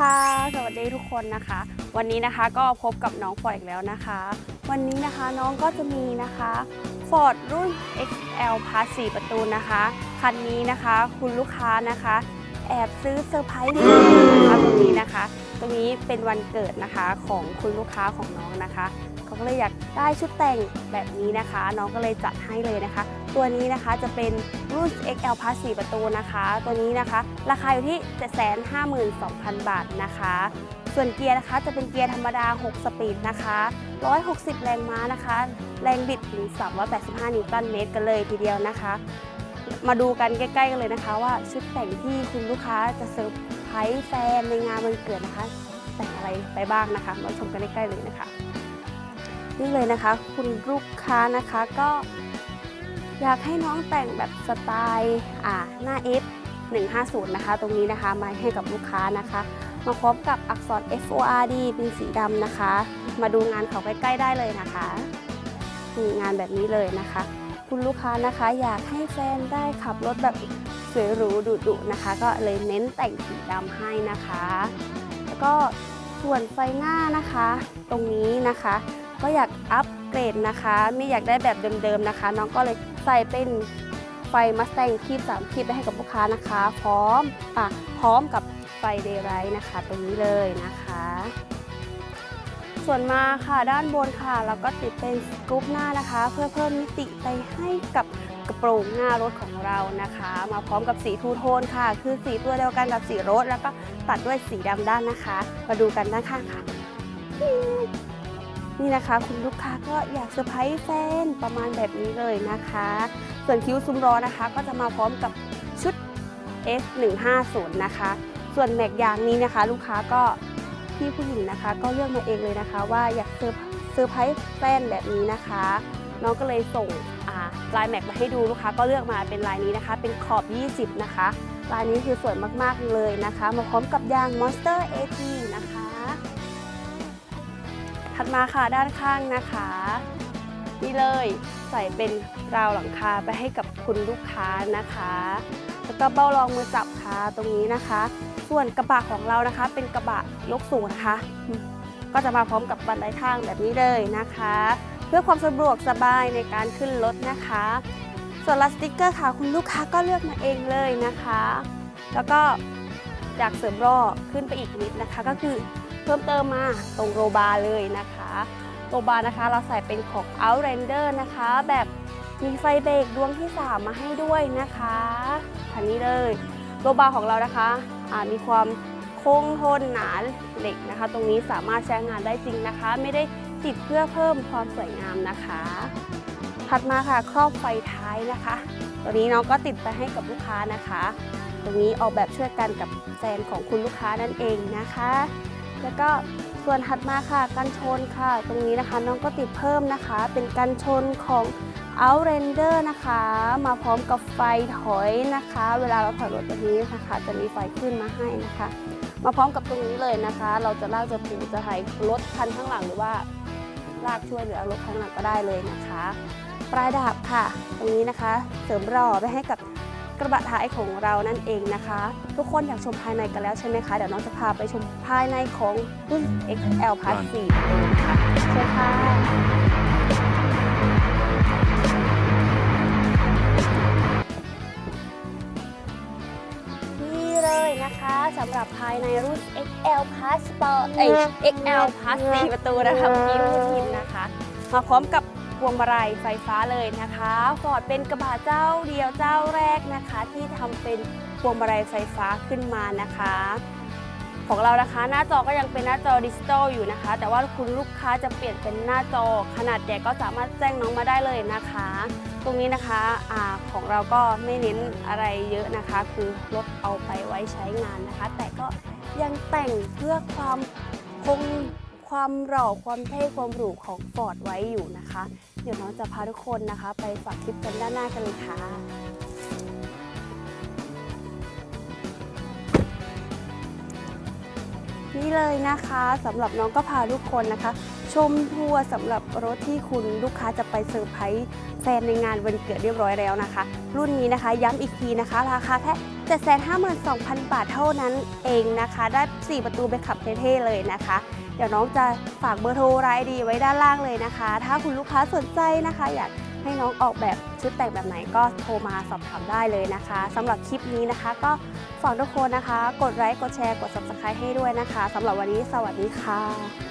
ค่ะ สวัสดีทุกคนนะคะ วันนี้นะคะก็พบกับน้องฟอร์ดอีกแล้วนะคะ วันนี้นะคะน้องก็จะมีนะคะ Ford รุ่น XL Plus 4ประตูนะคะ คันนี้นะคะคุณลูกค้านะคะ แอบซื้อเซอร์ไพรส์นะคะตรงนี้นะคะ ตรงนี้เป็นวันเกิดนะคะของคุณลูกค้าของน้องนะคะเขาก็เลยอยากได้ชุดแต่งแบบนี้นะคะ น้องก็เลยจัดให้เลยนะคะ ตัวนี้นะคะจะเป็นรุ่น XL Plus 4 ประตูนะคะ ตัวนี้นะคะ ราคาอยู่ที่ 752,000 บาทนะคะ ส่วนเกียร์นะคะจะเป็นเกียร์ธรรมดา 6 สปีดนะคะ 160 แรงม้านะคะ แรงบิดถึง 385 นิวตันเมตรกันเลยทีเดียวนะคะ มาดูกันใกล้ๆกันเลยนะคะ ว่าชุดแต่งที่คุณลูกค้าจะเซอร์ไพรส์แฟนในงานวันเกิดนะคะ แต่งอะไรไปบ้างนะคะ มาชมกันใกล้ๆเลยนะคะ นี่เลยนะคะ คุณลูกค้านะคะก็ อยากให้น้องแต่งแบบสไตล์อ่าหน้า F 150 นะคะ ตรงนี้นะคะมาให้กับลูกค้านะคะ มาพร้อมกับอักษร F O R D เป็นสีดำนะคะ มาดูงานเขาใกล้ๆได้เลยนะคะนี่งานแบบนี้เลยนะคะ คุณลูกค้านะคะอยากให้แฟนได้ขับรถแบบสวยหรูดุๆนะคะ ก็เลยเน้นแต่งสีดำให้นะคะ แล้วก็ส่วนไฟหน้านะคะ ตรงนี้นะคะ ก็อยากอัป เกรดนะคะไม่อยากได้แบบเดิมๆนะคะ น้องก็เลยใส่เป็นไฟมัสแตงคีบสามคีบไปให้กับลูกค้านะคะ พร้อมอะพร้อมกับไฟเดย์ไรท์นะคะ ตรงนี้เลยนะคะ ส่วนมาค่ะด้านบนค่ะเราก็ติดเป็นสกู๊ปหน้านะคะ เพื่อเพิ่มมิติไปให้กับกระโปรงหน้ารถของเรานะคะ มาพร้อมกับสีทูโทนค่ะ คือสีตัวเดียวกันกับสีรถ แล้วก็ตัดด้วยสีดำด้านนะคะ มาดูกันด้านข้างค่ะ นี่นะคะ คุณลูกค้าก็อยากเซอร์ไพรส์แฟนประมาณแบบนี้เลยนะคะ ส่วนคิ้วซุ้มล้อนะคะ ก็จะมาพร้อมกับชุด S150 นะคะ ส่วนแม็กยางนี้นะคะ ลูกค้าก็พี่ผู้หญิงนะคะ ก็เลือกมาเองเลยนะคะ ว่าอยากเซอร์เซอร์ไพรส์แฟนแบบนี้นะคะน้องก็เลยส่งลายแม็กมาให้ดูลูกค้าก็เลือกมาเป็นลายนี้นะคะ เป็นขอบ 20 นะคะลายนี้คือสวยมากๆเลยนะคะ มาพร้อมกับยาง Monster AT นะคะ ถัดมาค่ะด้านข้างนะคะ นี่เลยใส่เป็นราวหลังคาไปให้กับคุณลูกค้านะคะ แล้วก็เบ้ารองมือจับค่ะตรงนี้นะคะ ส่วนกระบะของเรานะคะ เป็นกระบะยกสูงนะคะ ก็จะมาพร้อมกับบันไดทางแบบนี้เลยนะคะ เพื่อความสะดวกสบายในการขึ้นรถนะคะ ส่วนลาสติกเกอร์ค่ะคุณลูกค้าก็เลือกมาเองเลยนะคะ แล้วก็อยากเสริมรอขึ้นไปอีกนิดนะคะ ก็คือ เพิ่มเติมมาตรงโรบาร์เลยนะคะโรบาร์นะคะเราใส่เป็นของ Outlander นะคะ แบบมีไฟเบรกดวงที่ 3 มาให้ด้วยนะคะคันนี้เลยโรบาร์ของเรานะคะมีความคงทนหนาเหล็กนะคะ ตรงนี้สามารถใช้งานได้จริงนะคะ ไม่ได้ติดเพื่อเพิ่มความสวยงามนะคะ ถัดมาค่ะครอบไฟท้ายนะคะ ตัวนี้น้องก็ติดไปให้กับลูกค้านะคะ ตรงนี้ออกแบบช่วยกันกับแฟนของคุณลูกค้านั่นเองนะคะ แล้วก็ส่วนถัดมาค่ะกันชนค่ะ ตรงนี้นะคะน้องก็ติดเพิ่มนะคะ เป็นกันชนของ Outlander นะคะ มาพร้อมกับไฟถอยนะคะ เวลาเราถอยรถแบบนี้นะคะ จะมีไฟขึ้นมาให้นะคะ มาพร้อมกับตรงนี้เลยนะคะ เราจะลากจะผูจะถ่ายรถคันข้างหลังหรือว่าลากช่วยเหลือรถข้างหลังก็ได้เลยนะคะ ปลายดาบค่ะ ตรงนี้นะคะ เสริมรอไปให้กับ กระบะท้ายของเรานั่นเองนะคะ ทุกคนอยากชมภายในกันแล้วใช่ไหมคะเดี๋ยวน้องจะพาไปชมภายในของรุ่น XL Plus 4เลยนะคะเชิญค่ะนี่เลยนะคะสำหรับภายในรุ่น XL Plus Sport เอ้ย XL Plus 4ประตูนะคะเมื่อกี้พูดผิดนะคะ มาพร้อมกับ พวงมาลัยไฟฟ้าเลยนะคะฟอร์ดเป็นกระบะเจ้าเดียวเจ้าแรกนะคะ ที่ทำเป็นพวงมาลัยไฟฟ้าขึ้นมานะคะ ของเรานะคะ หน้าจอก็ยังเป็นหน้าจอดิจิตอลอยู่นะคะ แต่ว่าคุณลูกค้าจะเปลี่ยนเป็นหน้าจอขนาดใหญ่ก็สามารถแจ้งน้องมาได้เลยนะคะ ตรงนี้นะคะอของเราก็ไม่เน้นอะไรเยอะนะคะ คือรถเอาไปไว้ใช้งานนะคะ แต่ก็ยังแต่งเพื่อความคง ความหล่อความเท่ความหรูของฟอร์ดไว้อยู่นะคะ เดี๋ยวน้องจะพาทุกคนนะคะ ไปฝากคลิปกันด้านหน้ากันเลยค่ะนี่เลยนะคะสำหรับน้องก็พาทุกคนนะคะ ชมทัวร์สำหรับรถที่คุณลูกค้าจะไปเซอร์ไพรส์แฟนในงานวันเกิดเรียบร้อยแล้วนะคะ รุ่นนี้นะคะย้ำอีกทีนะคะ ราคาแค่752,000 บาทเท่านั้นเองนะคะ ได้ 4 ประตูไปขับเท่ๆเลยนะคะ ดี๋ยวน้องจะฝากเบอร์โทรรายดีไว้ด้านล่างเลยนะคะ ถ้าคุณลูกค้าสนใจนะคะ อยากให้น้องออกแบบชุดแต่งแบบไหนก็โทรมาสอบถามได้เลยนะคะสำหรับคลิปนี้นะคะ ก็ฝากทุกคนนะคะ กดไลค์กดแชร์กด subscribe ให้ด้วยนะคะสำหรับวันนี้สวัสดีค่ะ